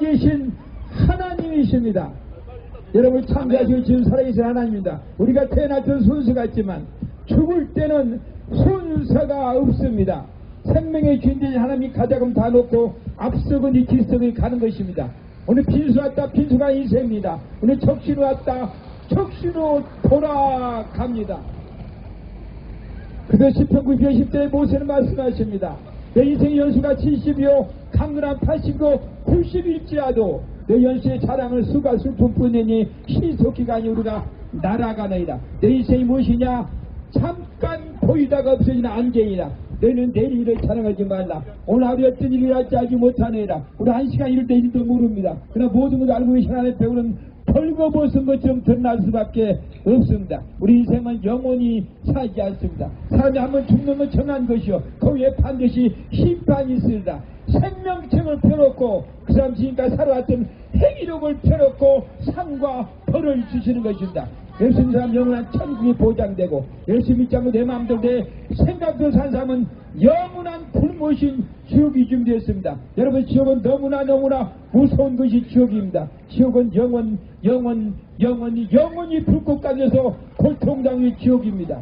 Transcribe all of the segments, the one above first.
계신 하나님이십니다. 여러분 참가하시고 지금 살아계신 하나님입니다. 우리가 태어났던 순수 같지만 죽을 때는 순서가 없습니다. 생명의 주인되신 하나님이 가자금 다 놓고 앞서거니 뒤서거니 가는 것입니다. 오늘 빈수 왔다 빈수가 인생입니다. 오늘 적시로 왔다 적시로 돌아갑니다. 그래서 10편 9편 10대에 모세는 말씀하십니다. 내 인생의 연수가 70이요 강근한 80이고 90일지라도 내 연수의 자랑을 수가 슬픔뿐이니 시속기간이 우리가 날아가나이다. 내 인생이 무엇이냐? 잠깐 보이다가 없어지는 안개이다. 너는 내일 일을 자랑하지 말라. 오늘 하루 어떤 일이 할지 알지 못하느니라. 우리 한 시간 이럴 때 일도 모릅니다. 그러나 모든 것을 알고 계신 하나님의 배우는 벌거벗은 것처럼 드러날 수밖에 없습니다. 우리 인생은 영원히 살지 않습니다. 사람이 한번 죽는 건 정한 것이요. 그 위에 반드시 심판이 있습니다. 생명책을 펴놓고 그 사람 지금까지 살아왔던 행위력을 펴놓고 상과 벌을 주시는 것입니다. 열심히 사람 영원한 천국이 보장되고 열심히 믿지 않고 내 마음대로 내 생각대로 산 사람은 영원한 굶으신 지옥이 준비했습니다. 여러분 지옥은 너무나 너무나 무서운 것이 지옥입니다. 지옥은 영원 영원 영원히 영원히 불꽃 가져서 고통당의 지옥입니다.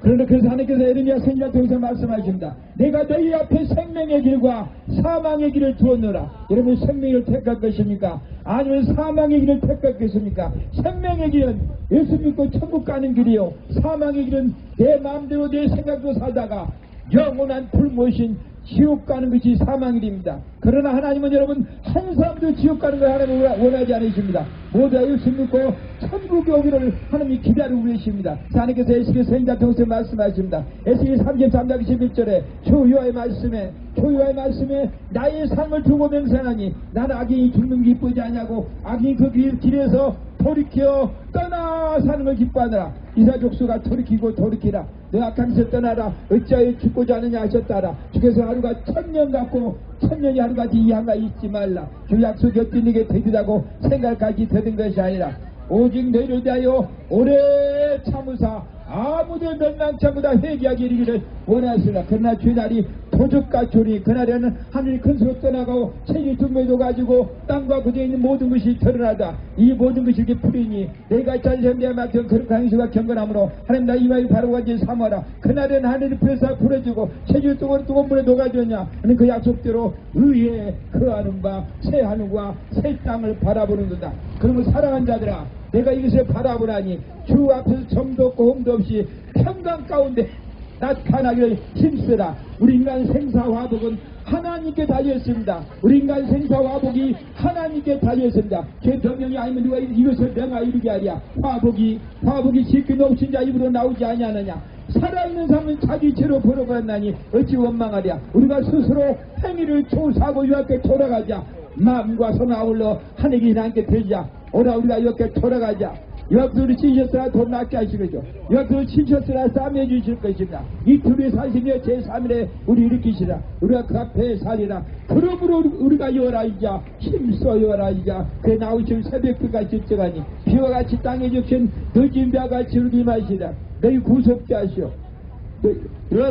그런데 그래서 하나님께서 에르미야 선지자 통해서 말씀하십니다. 내가 너희 앞에 생명의 길과 사망의 길을 두었노라. 여러분 생명을 택할 것입니까? 아니면 사망의 길을 택할 것입니까? 생명의 길은 예수 믿고 천국 가는 길이요. 사망의 길은 내 마음대로 내 생각도 살다가 영원한 불모신 지옥 가는 것이 사망의 길입니다. 그러나 하나님은 여러분 한 사람도 지옥 가는 걸 하나님 원하지 않으십니다. 모두 예수 믿고 천국에 오기를 하나님이 기다리고 계십니다. 하나님께서 에스겔 선지자 통해서 말씀하십니다. 에스겔 33장 11절에 초유와의 말씀에 초유와의 말씀에 나의 삶을 두고 맹세하니 나는 악인이 죽는 게 기쁘지 않냐고 악인이 그 길, 길에서 돌이켜 떠나 사는 걸 기뻐하느라. 이사족수가 돌이키고 돌이키라. 너 악한 짓 떠나라. 어찌하여 죽고자 하느냐 하셨다라. 주께서 하루가 천년 같고 천년이 하루같이 이하가 있지 말라. 주 어떤 이게 되리라고 생각까지 되는 것이 아니라 오직 너희를 대하여 오래 참으사 아무도 멸망치 않고다 회개하기 이르기를 원하시라. 그러나 도적과 조리 그날에는 하늘이 큰 소리 떠나가고 체리 등매도 가지고 땅과 그에 있는 모든 것이 드러나다. 이 모든 것이 이렇게 풀이니 내가 잘생겨 맡은 그런 강수가 경건함으로 하나님 나 이마에 바로 가지 삼아라. 그날에는 하늘이 펴서 풀어지고 체리 뚱은 뜨거운 물에 녹아졌냐? 하는 그 약속대로 의에 그하는 바 새 하늘과 새 땅을 바라보는 거다. 그러면 사랑한 자들아 내가 이것을 바라보라니 주 앞에서 점도 없고 홈도 없이 평강 가운데 나타나기를 힘쓰라. 우리 인간 생사화복은 하나님께 달려있습니다. 우리 인간 생사화복이 하나님께 달려있습니다. 제 병명이 아니면 누가 이것을 명하 이르게 하랴. 화복이 화복이 지킨 없인 자 입으로 나오지 아니하느냐. 살아있는 삶은 자기 죄로 벌어버렸나니 어찌 원망하랴. 우리가 스스로 행위를 조사하고 유학에 돌아가자. 마음과 손 아울러 하늘이 나한테 들자. 오라 우리가 이렇게 돌아가자. 여러분들이 치셨으나 돈 낫게 하시겠죠. 여러분들이 치셨으나 싸매 주실 것입니다. 이틀에 사시며 제3일에 우리 일으키시라. 우리가 그 앞에 살리라. 그러므로 우리가 여라이자 힘써 여라이자 그 나오신 새벽비가 집정하니 비와 같이 땅에 적신 벼 같이 우리 마시라. 너희 구속자시오.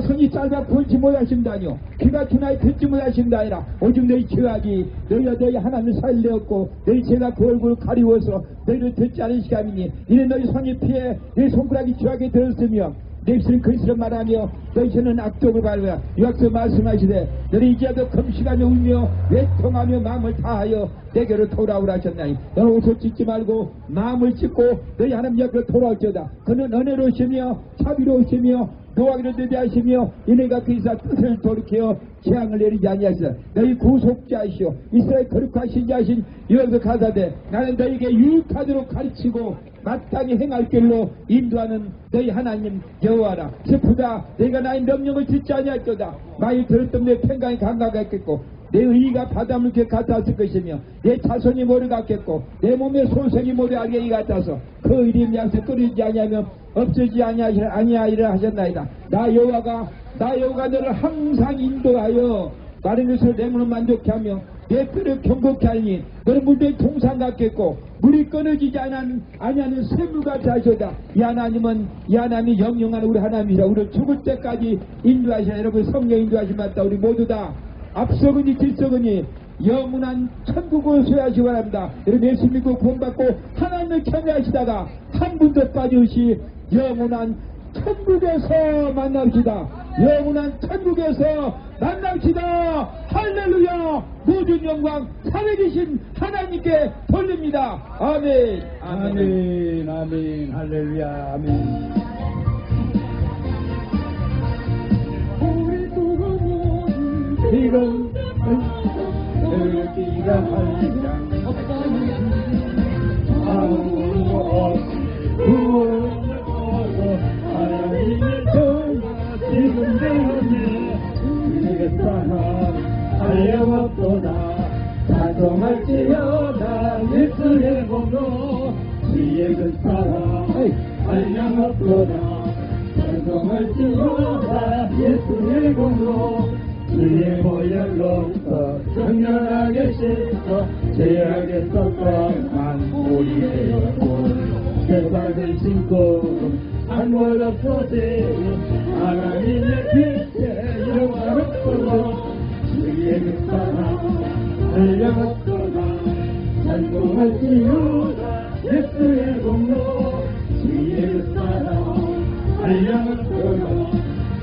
손이 짧아 볼지 못하신다니요 귀가 주나이 듣지 못하신다 아니라 오직 너희 죄악이 너희가 너희 하나님을 살려었고 너희 죄가 그 얼굴을 가리워서 너희를 듣지 않은 시간이니 이는 너희 손이 피해 너희 손가락이 죄악에 들었으며 내 입술은 근시를 말하며 너희 손은 악독을 밟아 여기서 말씀하시되 너희 이제도 금시간에 울며 외통하며 마음을 다하여 내게로 돌아오라 하셨나니 너는 옷을 찢지 말고 마음을 찢고 너희 하나님 옆으로 돌아올지어다. 그는 은혜로우시며 자비로우시며 노하기를 대대하시며 이네가 그 이사 뜻을 돌이켜 재앙을 내리지 아니하시다 너희 구속자이시오. 이스라엘 거룩하신 자신 여기서 가사대 나는 너희에게 유익하도록 가르치고 마땅히 행할 길로 인도하는 너희 하나님 여호와라. 슬프다 내가 나의 명령을 듣지 아니할거다. 많이 들었던 내 평강이 강가겠고 내 의가 바닷물개 같았을 것이며 내 자손이 모래 같겠고 내 몸의 소생이 모래 알갱이 같아서 그 이름 양서 끊이지 아니하며 없어지지 아니하리라 하셨나이다. 나 여호와가 나 여호와가 너를 항상 인도하여 마른 것을 내 몸을 만족케 하며 내 뼈를 경고케 하니 너는 물들의 동상 같겠고 물이 끊어지지 않은, 아니하는 샘물같이 하셔다 이 하나님은 이 하나님이 영영한 우리 하나님이라 우리를 죽을 때까지 인도하시나 여러분 성령 인도하심 맞다 우리 모두 다 앞서거니 뒤서거니 영원한 천국을 소유하시기 바랍니다. 여러분 예수 믿고 구원받고 하나님을 경외하시다가 한 분도 빠지시 영원한 천국에서 만납시다. 영원한 천국에서 만납시다. 할렐루야. 모든 영광 살아계신 하나님께 돌립니다. 아멘. 아멘, 아멘, 할렐루야, 아멘. 지금 열기가 한장 아무도 없이 전화 지금 되었네 우리의 사랑 하염없도다 찬송할지어다 예수의 주의 그 사랑 하염없도다 찬송할지어다 주의 보혈로서 정렬하게 씻어 죄악에서 떠난 우리 되었고 새발을 신고 한월 없어지고 하나님의 빛에 영화롭도록 주의 그 사랑 알려왔도다 찬송할지어다 예수의 공로 주의 그 사랑 알려왔도다